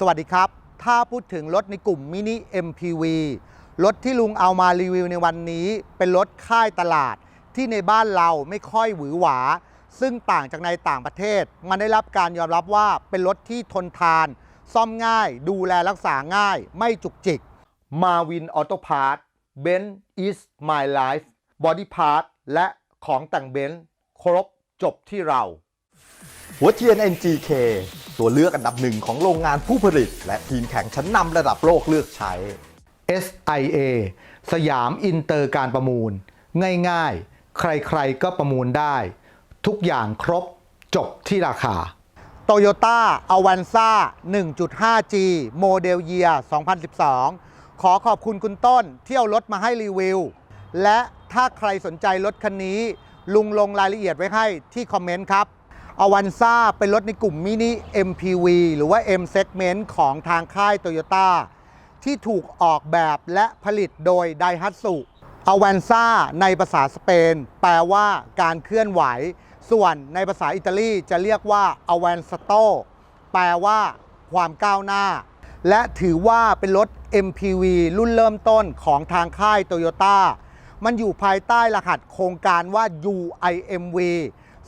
สวัสดีครับ ถ้าพูดถึงรถในกลุ่มมินิ MPV รถที่ลุงเอามารีวิวในวันนี้ เป็นรถค่ายตลาดที่ในบ้านเราไม่ค่อยหวือหวา ซึ่งต่างจากในต่างประเทศ มันได้รับการยอมรับว่าเป็นรถที่ทนทาน ซ่อมง่าย ดูแลรักษาง่าย ไม่จุกจิก มาวินออโตพาร์ทเบน is my life body part และของแต่งเบนซ์ครบจบที่เรา หัวเทียน NGK ตัวเลือกอันดับหนึ่งของโรงงานผู้ผลิต และทีมแข่งชั้นนำระดับโลกเลือกใช้ SIA สยามอินเตอร์การประมูล ง่ายๆ ใครๆก็ประมูลได้ ทุกอย่างครบจบที่ราคา Toyota a v a n z a 1.5G โมเดลเยีย2012 ขอขอบคุณคุณต้นที่เอารถมาให้รีวิว และถ้าใครสนใจรถคันนี้ ลุงลงรายละเอียดไว้ให้ที่คอมเมนต์ครับ อวันซ่าเป็นรถในกลุ่มมินิ MPV หรือว่า M segment ของทางค่าย Toyota ที่ถูกออกแบบและผลิตโดยไดฮัตสุอวันซ่าในภาษาสเปน แปลว่าการเคลื่อนไหว ส่วนในภาษาอิตาลีจะเรียกว่าอวันสโตแปลว่าความก้าวหน้า และถือว่าเป็นรถ MPV รุ่นเริ่มต้นของทางค่าย Toyota มันอยู่ภายใต้รหัสโครงการว่า UIMV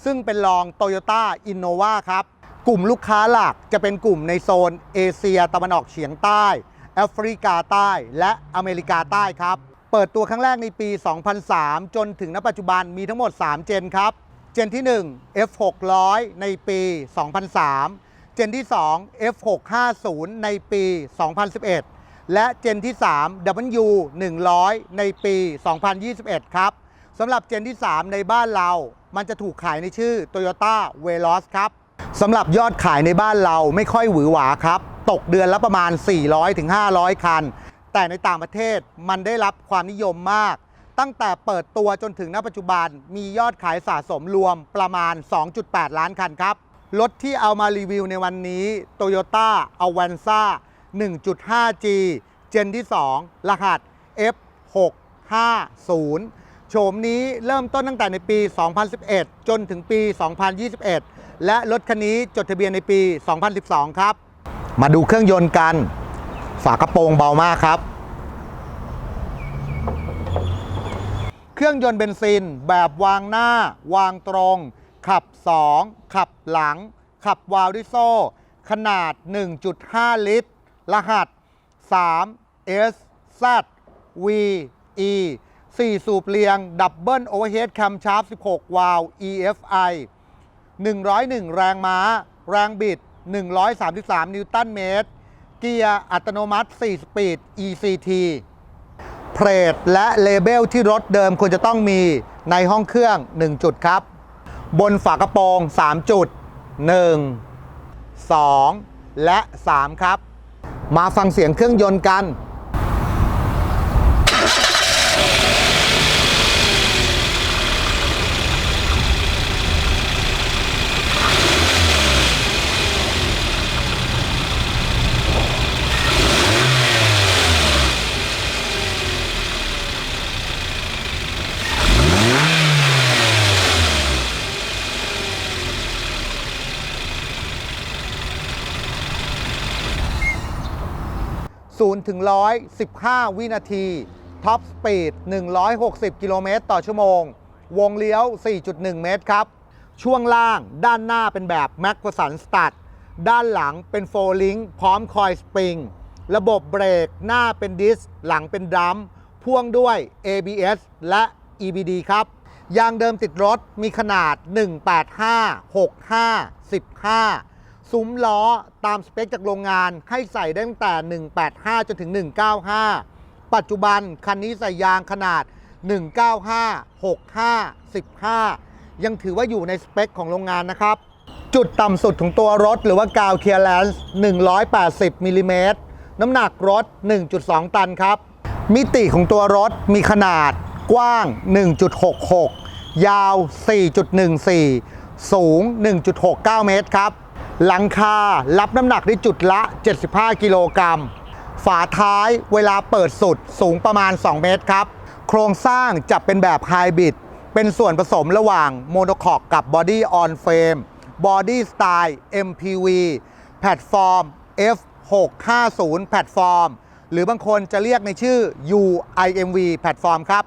ซึ่งเป็นรอง Toyota Innova ครับ กลุ่มลูกค้าหลักจะเป็นกลุ่มในโซนเอเชียตะวันออกเฉียงใต้ แอฟริกาใต้และอเมริกาใต้ครับ เปิดตัวครั้งแรกในปี 2003 จนถึงณปัจจุบันมีทั้งหมด 3 เจนครับ เจนที่ 1 F600 ในปี 2003 เจนที่ 2 F650 ในปี 2011 และเจนที่ 3 W100 ในปี 2021 ครับ สำหรับเจนที่ 3 ในบ้านเรา มันจะถูกขายในชื่อ Toyota Veloz ครับสำหรับยอดขายในบ้านเราไม่ค่อยหวือหวาครับ ตกเดือนละประมาณ 400-500 คัน แต่ในต่างประเทศมันได้รับความนิยมมาก ตั้งแต่เปิดตัวจนถึงณปัจจุบันมียอดขายสะสมรวมประมาณ 2.8 ล้านคันครับ รถที่เอามารีวิวในวันนี้ Toyota Avanza 1.5G เจนที่ 2 รหัส F650 โฉมนี้เริ่มต้นตั้งแต่ในปี 2011 จนถึงปี 2021 และรถคันนี้จดทะเบียนในปี 2012 ครับ มาดูเครื่องยนต์กัน ฝากระโปรงเบามากครับ เครื่องยนต์เบนซินแบบวางหน้า วางตรง ขับ 2 ขับหลัง ขับวาล์วด้วยโซ ขนาด 1.5 ลิตร รหัส 3 S Z V E 4 สูบเรียง ดับเบิลโอเวอร์เฮดแคมชาร์ป16 วาล์ว EFI 101 แรงม้า แรงบิด 133 นิวตันเมตร เกียร์อัตโนมัติ 4 สปีด ECT เพลทและเลเบลที่รถเดิมควรจะต้องมีในห้องเครื่อง 1 จุดครับ บนฝากระโปรง 3 จุด 1 2 และ 3 ครับ มาฟังเสียงเครื่องยนต์กัน 0 ถึง 115 วินาที ท็อปสปีด 160 กิโลเมตรต่อชั่วโมง วงเลี้ยว 4.1 เมตรครับ ช่วงล่างด้านหน้าเป็นแบบแม็กกสันสตัดด้านหลังเป็นโฟลิงพร้อมคอยสปริง ระบบเบรกหน้าเป็นดิส หลังเป็นดรัมพ่วงด้วย ABS และ EBD ครับ ยางเดิมติดรถมีขนาด 185 65 15 ซุ้มล้อตามสเปคจากโรงงานให้ใส่ได้ตั้งแต่ 185 จนถึง 195 ปัจจุบันคันนี้ใส่ยางขนาด 195 65 15 ยังถือว่าอยู่ในสเปคของโรงงานนะครับ จุดต่ำสุดของตัวรถหรือว่ากาวเคลียร์แลนซ์180มิลลิเมตรน้ำหนักรถ 1.2 ตันครับ มิติของตัวรถมีขนาดกว้าง 1.66 ยาว 4.14 สูง 1.69 เมตรครับ หลังคารับน้ำหนักได้จุดละ 75 กิโลกรัม ฝาท้ายเวลาเปิดสุดสูงประมาณ 2 เมตรครับ โครงสร้างจะเป็นแบบไฮบริดเป็นส่วนผสมระหว่างโมโนคอกกับบอดี้ออนเฟรมบอดี้สไตล์ MPV แพลตฟอร์ม F 650 แพลตฟอร์ม หรือบางคนจะเรียกในชื่อ UIMV แพลตฟอร์มครับ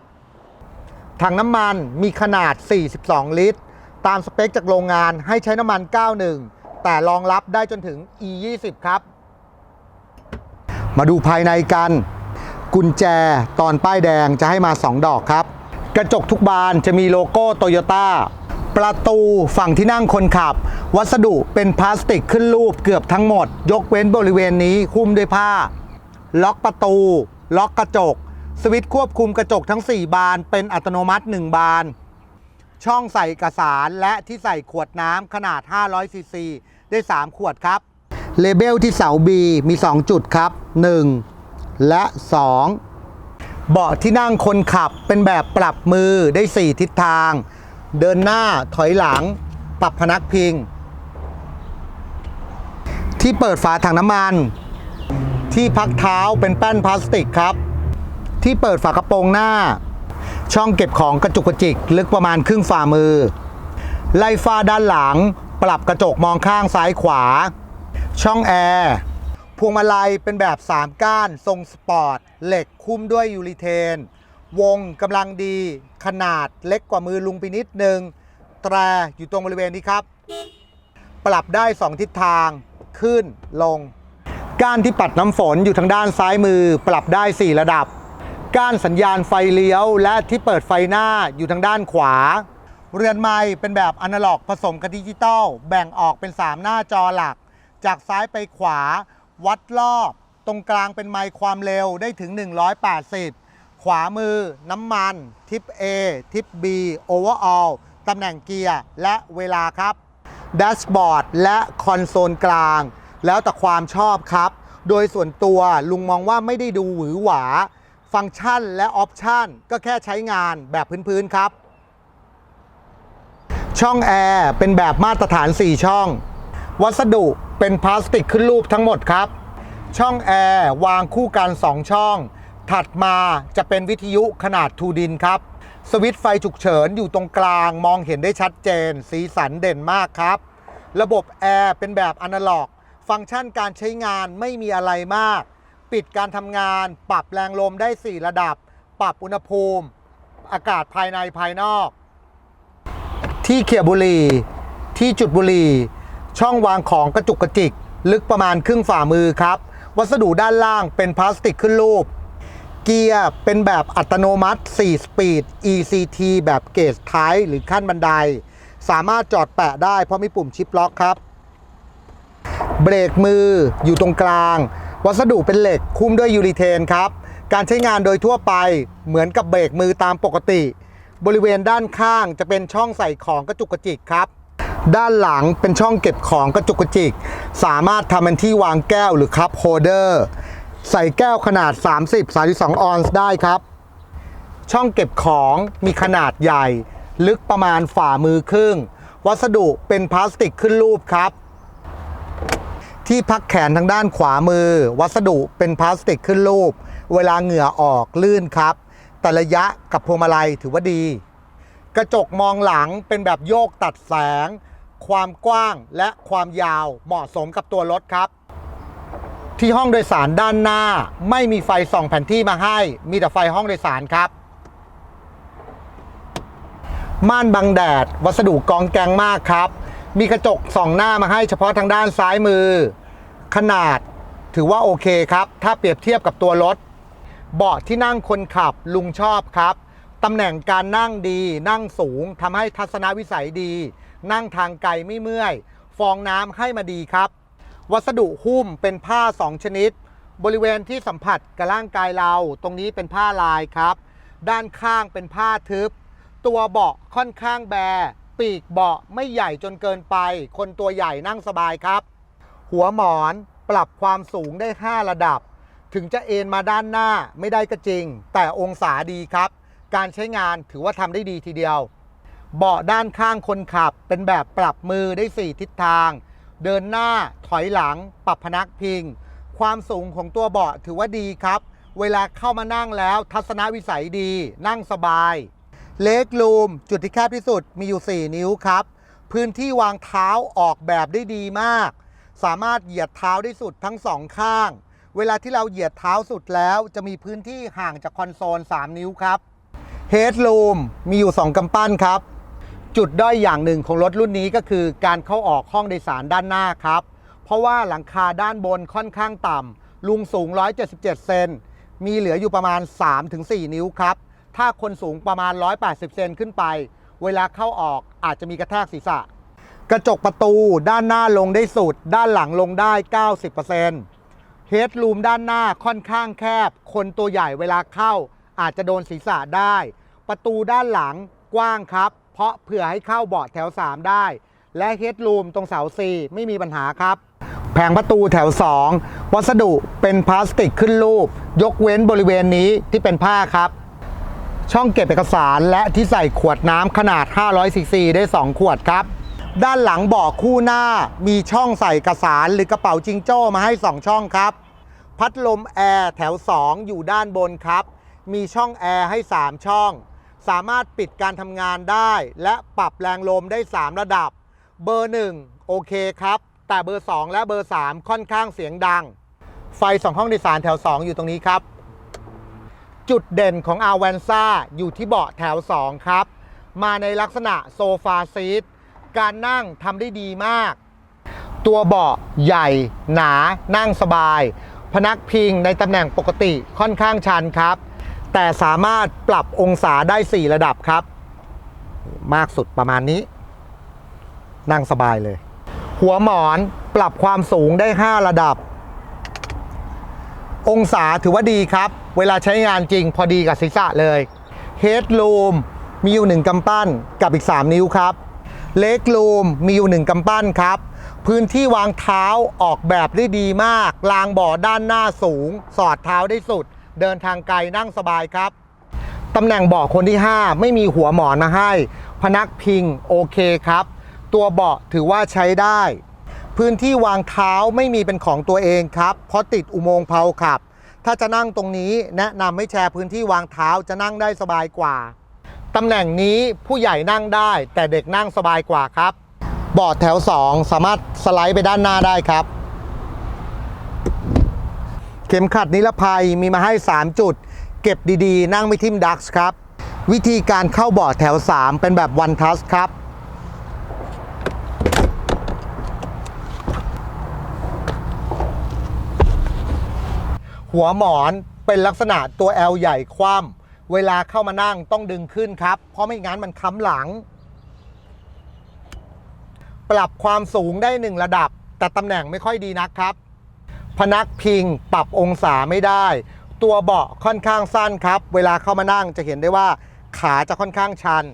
ถังน้ำมันมีขนาด 42 ลิตร ตามสเปคจากโรงงานให้ใช้น้ำมัน 91 แต่รองรับได้จนถึง E20 ครับ มาดูภายในกัน กุญแจตอนป้ายแดงจะให้มา 2 ดอกครับ กระจกทุกบานจะมีโลโก้โตโยต้าประตูฝั่งที่นั่งคนขับ วัสดุเป็นพลาสติกขึ้นรูปเกือบทั้งหมด ยกเว้นบริเวณนี้หุ้มด้วยผ้า ล็อกประตู ล็อกกระจก สวิตช์ควบคุมกระจกทั้ง 4 บาน เป็นอัตโนมัติ 1 บาน ช่องใส่เอกสารและที่ใส่ขวดน้ำขนาด 500ซีซี ได้ 3 ขวดครับเลเบลที่เสา B มี 2 จุดครับ 1 และ 2 เบาะที่นั่งคนขับเป็นแบบปรับมือได้ 4 ทิศทาง เดินหน้าถอยหลัง ปรับพนักพิง ที่เปิดฝาถังน้ำมัน ที่พักเท้าเป็นแป้นพลาสติกครับ ที่เปิดฝากระโปรงหน้า ช่องเก็บของกระจุกกระจิกลึกประมาณครึ่งฝ่ามือ ไล่ฟ้าด้านหลัง ปรับกระจกมองข้างซ้ายขวา ช่องแอร์พวงมาลัยเป็นแบบ 3 ก้าน ทรงสปอร์ต เหล็กคุ้มด้วยยูริเทน วงกำลังดี ขนาดเล็กกว่ามือลุงไปนิดนึง แตรอยู่ตรงบริเวณนี้ครับ ปรับได้ 2 ทิศทางขึ้นลง ก้านที่ปัดน้ำฝนอยู่ทางด้านซ้ายมือ ปรับได้ 4 ระดับ ก้านสัญญาณไฟเลี้ยว และที่เปิดไฟหน้าอยู่ทางด้านขวา เรือนไม้เป็นแบบอนาล็อกผสมกับดิจิตอลแบ่งออกเป็น 3 หน้าจอหลัก จากซ้ายไปขวา วัดรอบ ตรงกลางเป็นไมค์ความเร็วได้ถึง 180 ขวามือ น้ำมัน ทิป A ทิป B Overall ตำแหน่งเกียร์และเวลาครับแดชบอร์ดและคอนโซลกลาง แล้วแต่ความชอบครับ โดยส่วนตัวลุงมองว่าไม่ได้ดูหวือหวา ฟังก์ชันและออปชันก็แค่ใช้งานแบบพื้นๆครับ ช่องแอร์เป็นแบบมาตรฐาน 4 ช่อง วัสดุเป็นพลาสติกขึ้นรูปทั้งหมดครับ ช่องแอร์วางคู่กัน 2 ช่อง ถัดมาจะเป็นวิทยุขนาดทูดินครับ สวิตช์ไฟฉุกเฉินอยู่ตรงกลางมองเห็นได้ชัดเจน สีสันเด่นมากครับ ระบบแอร์เป็นแบบอนาล็อก ฟังก์ชันการใช้งานไม่มีอะไรมาก ปิดการทำงาน ปรับแรงลมได้ 4 ระดับ ปรับอุณหภูมิ อากาศภายในภายนอก ที่เขียบุรี ที่จุดบุรี ช่องวางของกระจุกกระจิก ลึกประมาณครึ่งฝ่ามือครับ วัสดุด้านล่างเป็นพลาสติกขึ้นรูป เกียร์เป็นแบบอัตโนมัติ 4 สปีด ECT แบบเกจท้ายหรือขั้นบันได สามารถจอดแปะได้เพราะมีปุ่มชิปล็อกครับ เบรกมืออยู่ตรงกลาง วัสดุเป็นเหล็กคุ้มด้วยยูริเทนครับ การใช้งานโดยทั่วไปเหมือนกับเบรกมือตามปกติ บริเวณด้านข้างจะเป็นช่องใส่ของกระจุกกระจิกครับ ด้านหลังเป็นช่องเก็บของกระจุกกระจิก สามารถทำเป็นที่วางแก้วหรือคัพโฮเดอร์ใส่แก้วขนาด 30-32 ออนซ์ได้ครับ ช่องเก็บของมีขนาดใหญ่ ลึกประมาณฝ่ามือครึ่ง วัสดุเป็นพลาสติกขึ้นรูปครับ ที่พักแขนทางด้านขวามือ วัสดุเป็นพลาสติกขึ้นรูป เวลาเหงื่อออกลื่นครับ แต่ระยะกับพวงมาลัยถือว่าดี กระจกมองหลังเป็นแบบโยกตัดแสง ความกว้างและความยาวเหมาะสมกับตัวรถครับ ที่ห้องโดยสารด้านหน้าไม่มีไฟส่องแผนที่มาให้ มีแต่ไฟห้องโดยสารครับ ม่านบังแดด วัสดุกองแกงมากครับ มีกระจกส่องหน้ามาให้เฉพาะทางด้านซ้ายมือ ขนาดถือว่าโอเคครับ ถ้าเปรียบเทียบกับตัวรถ เบาะที่นั่งคนขับลุงชอบครับ ตำแหน่งการนั่งดี นั่งสูงทำให้ทัศนวิสัยดี นั่งทางไกลไม่เมื่อย ฟองน้ำให้มาดีครับ วัสดุหุ้มเป็นผ้า 2 ชนิด บริเวณที่สัมผัสกับร่างกายเรา ตรงนี้เป็นผ้าลายครับ ด้านข้างเป็นผ้าทึบ ตัวเบาะค่อนข้างแบ ปีกเบาะไม่ใหญ่จนเกินไป คนตัวใหญ่นั่งสบายครับ หัวหมอนปรับความสูงได้ 5 ระดับ ถึงจะเอ็นมาด้านหน้าไม่ได้ก็จริง แต่องศาดีครับ การใช้งานถือว่าทำได้ดีทีเดียว เบาะด้านข้างคนขับ เป็นแบบปรับมือได้ 4 ทิศทาง เดินหน้าถอยหลัง ปรับพนักพิง ความสูงของตัวเบาะถือว่าดีครับ เวลาเข้ามานั่งแล้วทัศนวิสัยดี นั่งสบาย เลกลูมจุดที่แคบที่สุดมีอยู่ 4 นิ้วครับ พื้นที่วางเท้าออกแบบได้ดีมาก สามารถเหยียดเท้าได้สุดทั้งสองข้าง เวลาที่เราเหยียดเท้าสุดแล้ว จะมีพื้นที่ห่างจากคอนโซล 3 นิ้วครับเฮด o ูมมีอยู่ 2กำปั้นครับ จุดด้อยอย่างหนึ่งของรถรุ่นนี้ก็คือการเข้าออกห้องโดยสารด้านหน้าครับ เพราะว่าหลังคาด้านบนค่อนข้างต่ำลุงสูง 177 เซนมีเหลืออยู่ประมาณ 3-4 นิ้วครับ ถ้าคนสูงประมาณ 180 เซนขึ้นไป เวลาเข้าออกอาจจะมีกระแทกศีรษะ กระจกประตูด้านหน้าลงได้สุด ด้านหลังลงได้ 90% เฮด o ูมด้านหน้าค่อนข้างแคบ คนตัวใหญ่เวลาเข้า อาจจะโดนศีรษะได้ ประตูด้านหลังกว้างครับ เพราะเผื่อให้เข้าเบาะแถว 3 ได้ และเฮด o ูมตรงเสา C ไม่มีปัญหาครับ แผงประตูแถว 2 วัสดุเป็นพลาสติกขึ้นรูป ยกเว้นบริเวณนี้ที่เป็นผ้าครับ ช่องเก็บเอกสารและที่ใส่ขวดน้ำขนาด 500ซีซีได้ 2 ขวดครับด้านหลังเบาะคู่หน้ามีช่องใส่เอกสารหรือกระเป๋าจิงโจ้มาให้ 2 ช่องครับ พัดลมแอร์แถว 2 อยู่ด้านบนครับ มีช่องแอร์ให้ 3 ช่อง สามารถปิดการทำงานได้ และปรับแรงลมได้ 3 ระดับ เบอร์ 1 โอเคครับ แต่เบอร์ 2 และเบอร์ 3 ค่อนข้างเสียงดัง ไฟ 2 ห้องโดยสารแถว 2 อยู่ตรงนี้ครับ จุดเด่นของ a v a n z a อยู่ที่เบาะแถว 2 ครับ มาในลักษณะโซฟาซีทการนั่งทำได้ดีมาก ตัวเบาะใหญ่ หนา นั่งสบาย พนักพิงในตำแหน่งปกติค่อนข้างชันครับ แต่สามารถปรับองศาได้ 4 ระดับครับ มากสุดประมาณนี้ นั่งสบายเลย หัวหมอนปรับความสูงได้ 5 ระดับ องศาถือว่าดีครับ เวลาใช้งานจริงพอดีกับศีรษะเลยเฮด o ูมมีอยู่ 1กำปั้นกับอีก 3 นิ้วครับ เล็ก o ูมมีอยู่ 1กำปั้นครับ พื้นที่วางเท้าออกแบบได้ดีมาก รางบ่อด้านหน้าสูง สอดเท้าได้สุด เดินทางไกลนั่งสบายครับตำแหน่งเบาะคนที่ 5 ไม่มีหัวหมอนมาให้ พนักพิงโอเคครับ ตัวเบาะถือว่าใช้ได้ พื้นที่วางเท้าไม่มีเป็นของตัวเองครับ เพราะติดอุโมงค์เพาขับ ถ้าจะนั่งตรงนี้แนะนำให้แชร์พื้นที่วางเท้าจะนั่งได้สบายกว่าตำแหน่งนี้ผู้ใหญ่นั่งได้แต่เด็กนั่งสบายกว่าครับ เบาะแถว 2 สามารถสไลด์ไปด้านหน้าได้ครับ เข็มขัดนิรภัยมีมาให้ 3 จุด เก็บดีๆ นั่งไม่ทิ่มดักส์ครับ วิธีการเข้าเบาะแถว 3 เป็นแบบวันทัสครับ หัวหมอนเป็นลักษณะตัว L ใหญ่คว่ำเวลาเข้ามานั่งต้องดึงขึ้นครับ เพราะไม่งั้นมันค้ำหลัง ปรับความสูงได้หนึ่งระดับ แต่ตำแหน่งไม่ค่อยดีนักครับ พนักพิงปรับองศาไม่ได้ ตัวเบาะค่อนข้างสั้นครับ เวลาเข้ามานั่งจะเห็นได้ว่าขาจะค่อนข้างชัน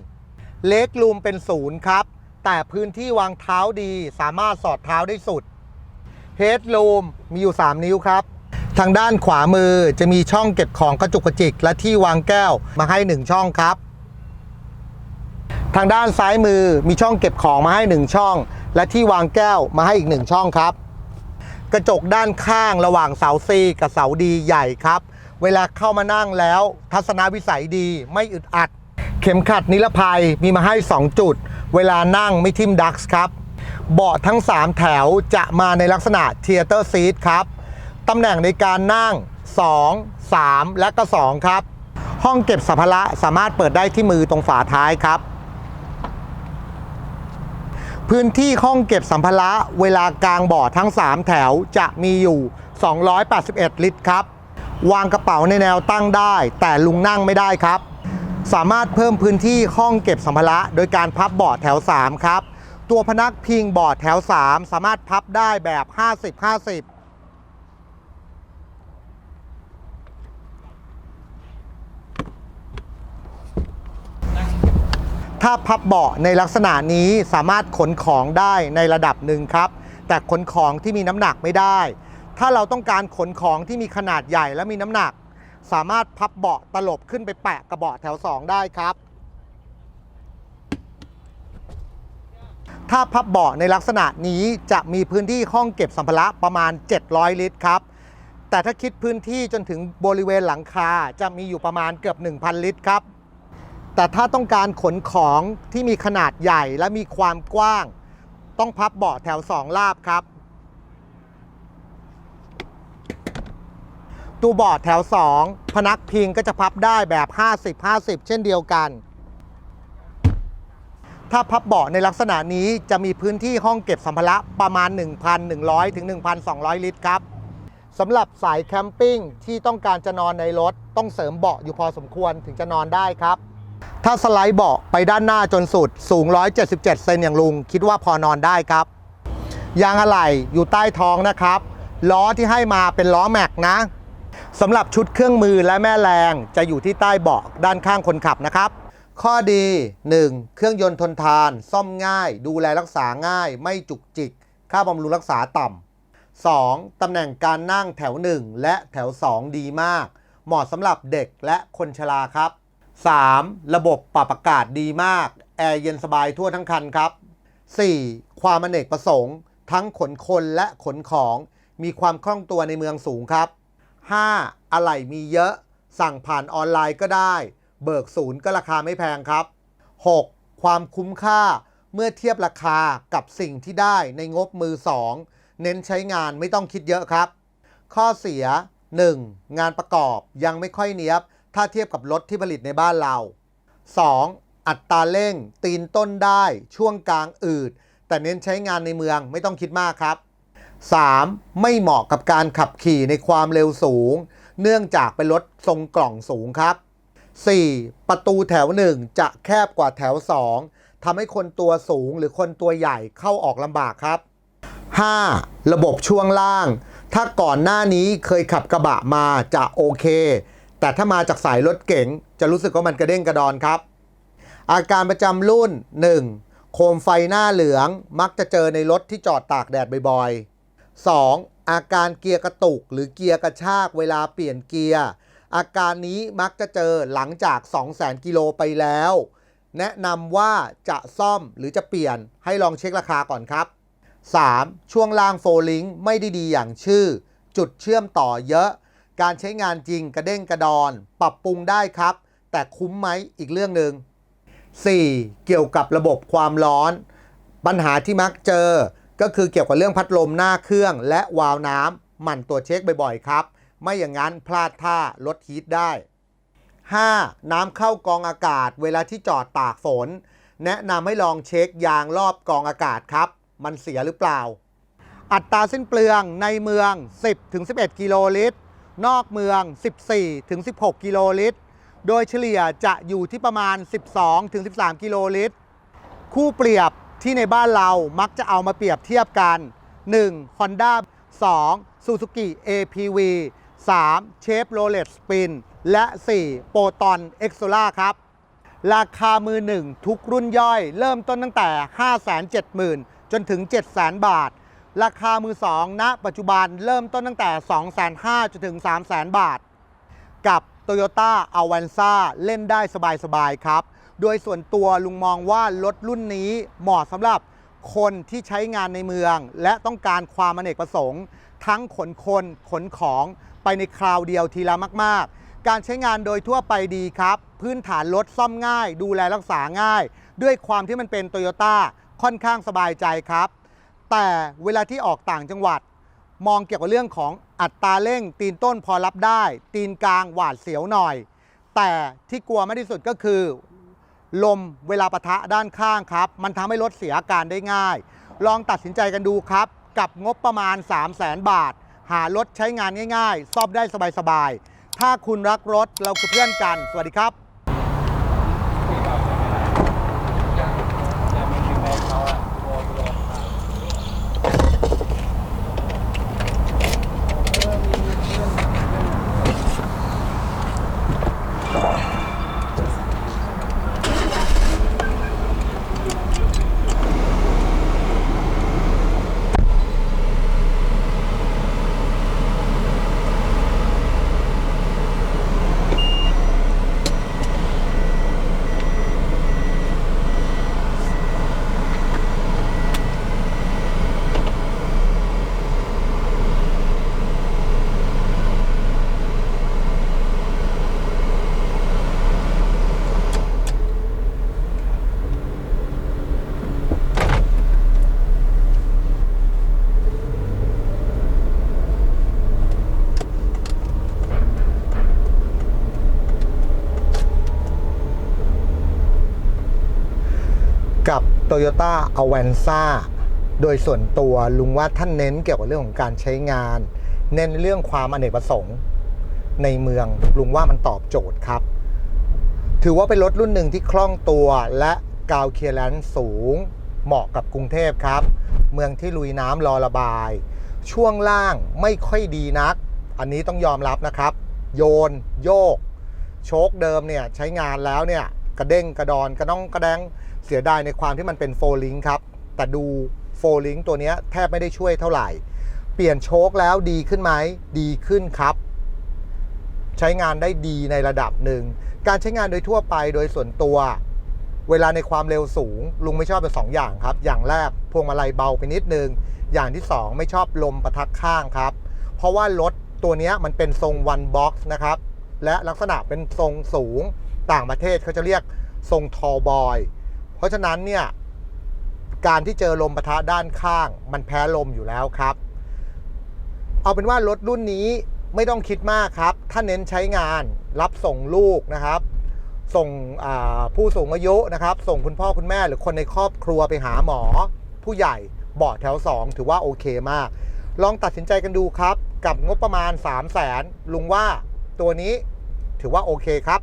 เล็กลูมเป็นศูนย์ครับ แต่พื้นที่วางเท้าดีสามารถสอดเท้าได้สุดเฮดลูมมีอยู่ 3 นิ้วครับ ทางด้านขวามือจะมีช่องเก็บของกระจุกกระจิกและที่วางแก้วมาให้ 1 ช่องครับ ทางด้านซ้ายมือมีช่องเก็บของมาให้ 1 ช่อง และที่วางแก้วมาให้อีก 1 ช่องครับ กระจกด้านข้างระหว่างเสาซีกับเสาดีใหญ่ครับ เวลาเข้ามานั่งแล้ว ทัศนวิสัยดีไม่อึดอัด เข็มขัดนิรภัยมีมาให้ 2 จุด เวลานั่งไม่ทิ่มดักส์ครับ เบาะทั้ง 3 แถวจะมาในลักษณะเทเตอร์ซีทครับตำแหน่งในการนั่ง 2 3 และก็ 2 ครับ ห้องเก็บสัมภาระสามารถเปิดได้ที่มือตรงฝาท้ายครับ พื้นที่ห้องเก็บสัมภาระเวลากลางบ่อทั้ง 3 แถวจะมีอยู่ 281 ลิตรครับ วางกระเป๋าในแนวตั้งได้ แต่ลุงนั่งไม่ได้ครับ สามารถเพิ่มพื้นที่ห้องเก็บสัมภาระโดยการพับบ่อแถว 3 ครับ ตัวพนักพิงบ่อแถว 3 สามารถพับได้แบบ 50-50 ถ้าพับเบาะในลักษณะนี้สามารถขนของได้ในระดับหนึ่งครับ แต่ขนของที่มีน้ำหนักไม่ได้ ถ้าเราต้องการขนของที่มีขนาดใหญ่และมีน้ำหนัก สามารถพับเบาะตลบขึ้นไปแปะกระเบาะแถว 2 ได้ครับ ถ้าพับเบาะในลักษณะนี้จะมีพื้นที่ห้องเก็บสัมภาระประมาณ 700 ลิตรครับ แต่ถ้าคิดพื้นที่จนถึงบริเวณหลังคาจะมีอยู่ประมาณเกือบ 1,000 ลิตรครับ แต่ถ้าต้องการขนของที่มีขนาดใหญ่และมีความกว้าง ต้องพับเบาะแถว 2 ลาบครับ ตัวเบาะแถว 2 พนักพิงก็จะพับได้แบบ 50-50 เช่นเดียวกัน ถ้าพับเบาะในลักษณะนี้จะมีพื้นที่ห้องเก็บสัมภาระประมาณ 1,100ถึง1,200 ลิตรครับสำหรับสายแคมปิ้งที่ต้องการจะนอนในรถ ต้องเสริมเบาะอยู่พอสมควรถึงจะนอนได้ครับ ถ้าสไลด์เบาะไปด้านหน้าจนสุดสูง 177 เซนอย่างลุง คิดว่าพอนอนได้ครับ ยางอะไหล่อยู่ใต้ท้องนะครับ ล้อที่ให้มาเป็นล้อแม็กนะสำหรับชุดเครื่องมือและแม่แรงจะอยู่ที่ใต้เบาะด้านข้างคนขับนะครับ ข้อดี 1. เครื่องยนต์ทนทาน ซ่อมง่าย ดูแลรักษาง่าย ไม่จุกจิก ค่าบำรุงรักษาต่ำ 2. ตำแหน่งการนั่งแถว 1 และแถว 2 ดีมาก เหมาะสำหรับเด็กและคนชราครับ 3. ระบบปรับอากาศดีมาก แอร์เย็นสบายทั่วทั้งคันครับ 4. ความอเนกประสงค์ ทั้งขนคนและขนของ มีความคล่องตัวในเมืองสูงครับ 5. อะไหล่มีเยอะ สั่งผ่านออนไลน์ก็ได้ เบิกศูนย์ก็ราคาไม่แพงครับ 6. ความคุ้มค่าเมื่อเทียบราคากับสิ่งที่ได้ในงบมือ 2 เน้นใช้งานไม่ต้องคิดเยอะครับ ข้อเสีย 1. งานประกอบยังไม่ค่อยเนียบ ถ้าเทียบกับรถที่ผลิตในบ้านเรา 2. อัตราเร่ง ตีนต้นได้ ช่วงกลางอืด แต่เน้นใช้งานในเมืองไม่ต้องคิดมากครับ 3. ไม่เหมาะกับการขับขี่ในความเร็วสูง เนื่องจากเป็นรถทรงกล่องสูงครับ 4. ประตูแถว 1 จะแคบกว่าแถว 2ทำให้คนตัวสูงหรือคนตัวใหญ่เข้าออกลำบากครับ 5. ระบบช่วงล่าง ถ้าก่อนหน้านี้เคยขับกระบะมาจะโอเค แต่ถ้ามาจากสายรถเก๋งจะรู้สึกว่ามันกระเด้งกระดอนครับ อาการประจำรุ่น 1. โคมไฟหน้าเหลืองมักจะเจอในรถที่จอดตากแดดบ่อยๆ 2. อาการเกียร์กระตุก หรือเกียร์กระชากเวลาเปลี่ยนเกียร์ อาการนี้มักจะเจอหลังจาก 200,000 กิโลไปแล้ว แนะนำว่าจะซ่อมหรือจะเปลี่ยนให้ลองเช็คราคาก่อนครับ 3. ช่วงล่างโฟลิงไม่ได้ดีอย่างชื่อ จุดเชื่อมต่อเยอะ การใช้งานจริงกระเด้งกระดอน ปรับปรุงได้ครับ แต่คุ้มไหมอีกเรื่องหนึ่ง 4. เกี่ยวกับระบบความร้อน ปัญหาที่มักเจอ ก็คือเกี่ยวกับเรื่องพัดลมหน้าเครื่อง และวาล์วน้ำหมั่นตรวจเช็คบ่อยๆครับ ไม่อย่างนั้นพลาดท่าลดฮีทได้ 5. น้ำเข้ากองอากาศเวลาที่จอดตากฝน แนะนำให้ลองเช็คยางรอบกองอากาศครับ มันเสียหรือเปล่า อัตราสิ้นเปลืองในเมือง 10-11 กิโลลิตร นอกเมือง 14-16 กิโลลิตร โดยเฉลี่ยจะอยู่ที่ประมาณ 12-13 กิโลลิตร คู่เปรียบที่ในบ้านเรามักจะเอามาเปรียบเทียบกัน 1. Honda 2. Suzuki APV 3. Chevrolet Spin และ 4. Proton Exola ครับ ราคามือหนึ่งทุกรุ่นย่อย เริ่มต้นตั้งแต่ 570,000 จนถึง 700,000 บาท ราคามือสองณปัจจุบันเริ่มต้นตั้งแต่ 250,000จนถึง 300,000 บาท กับ Toyota a v a n z a เล่นได้สบายๆครับ โดยส่วนตัวลุงมองว่ารถรุ่นนี้เหมาะสำหรับคนที่ใช้งานในเมือง และต้องการความอเนกประสงค์ ทั้งขนคนขนของไปในคราวเดียวทีละมาก ๆ การใช้งานโดยทั่วไปดีครับ พื้นฐานรถซ่อมง่าย ดูแลรักษาง่าย ด้วยความที่มันเป็นโตโยต้าค่อนข้างสบายใจครับ แต่เวลาที่ออกต่างจังหวัด มองเกี่ยวกับเรื่องของอัตราเร่ง ตีนต้นพอรับได้ ตีนกลางหวาดเสียวหน่อย แต่ที่กลัวมากที่สุดก็คือ ลมเวลาปะทะด้านข้างครับ มันทำให้รถเสียอาการได้ง่าย ลองตัดสินใจกันดูครับ กับงบประมาณ 3 0 0แสนบาท หารถใช้งานง่าย ๆ ซ่อมได้สบายๆถ้าคุณรักรถเราคือเพื่อนกัน สวัสดีครับ Toyota a v a n z a โดยส่วนตัวลุงว่าท่านเน้นเกี่ยวกับเรื่องของการใช้งาน เน้นเรื่องความอเนกประสงค์ในเมืองลุงว่ามันตอบโจทย์ครับ ถือว่าเป็นรถรุ่นหนึ่งที่คล่องตัวและกาวเคลียร์แลนซ์สูง เหมาะกับกรุงเทพครับ เมืองที่ลุยน้ำรอระบาย ช่วงล่างไม่ค่อยดีนัก อันนี้ต้องยอมรับนะครับ โยน โยก โชคเดิมเนี่ยใช้งานแล้วเนี่ยกระเด้งกระดอนกระน้องกระแดง เสียดายในความที่มันเป็นโฟลิงครับ แต่ดูโฟลิงตัวนี้แทบไม่ได้ช่วยเท่าไหร่ เปลี่ยนโชคแล้วดีขึ้นไหมดีขึ้นครับ ใช้งานได้ดีในระดับหนึ่ง การใช้งานโดยทั่วไปโดยส่วนตัว เวลาในความเร็วสูง ลุงไม่ชอบเป็นสองอย่างครับ อย่างแรกพวงมาลัยเบาไปนิดนึง อย่างที่สองไม่ชอบลมประทักข้างครับ เพราะว่ารถตัวนี้มันเป็นทรง one box นะครับ และลักษณะเป็นทรงสูง ต่างประเทศเขาจะเรียกทรง tall boy เพราะฉะนั้นเนี่ยการที่เจอลมปะทะด้านข้าง มันแพ้ลมอยู่แล้วครับ เอาเป็นว่ารถรุ่นนี้ไม่ต้องคิดมากครับ ถ้าเน้นใช้งานรับส่งลูกนะครับ ส่งผู้สูงอายุนะครับ ส่งคุณพ่อคุณแม่หรือคนในครอบครัวไปหาหมอ ผู้ใหญ่เบาะแถว 2 ถือว่าโอเคมาก ลองตัดสินใจกันดูครับ กับงบประมาณ 3 0 0แสนลุงว่าตัวนี้ถือว่าโอเคครับ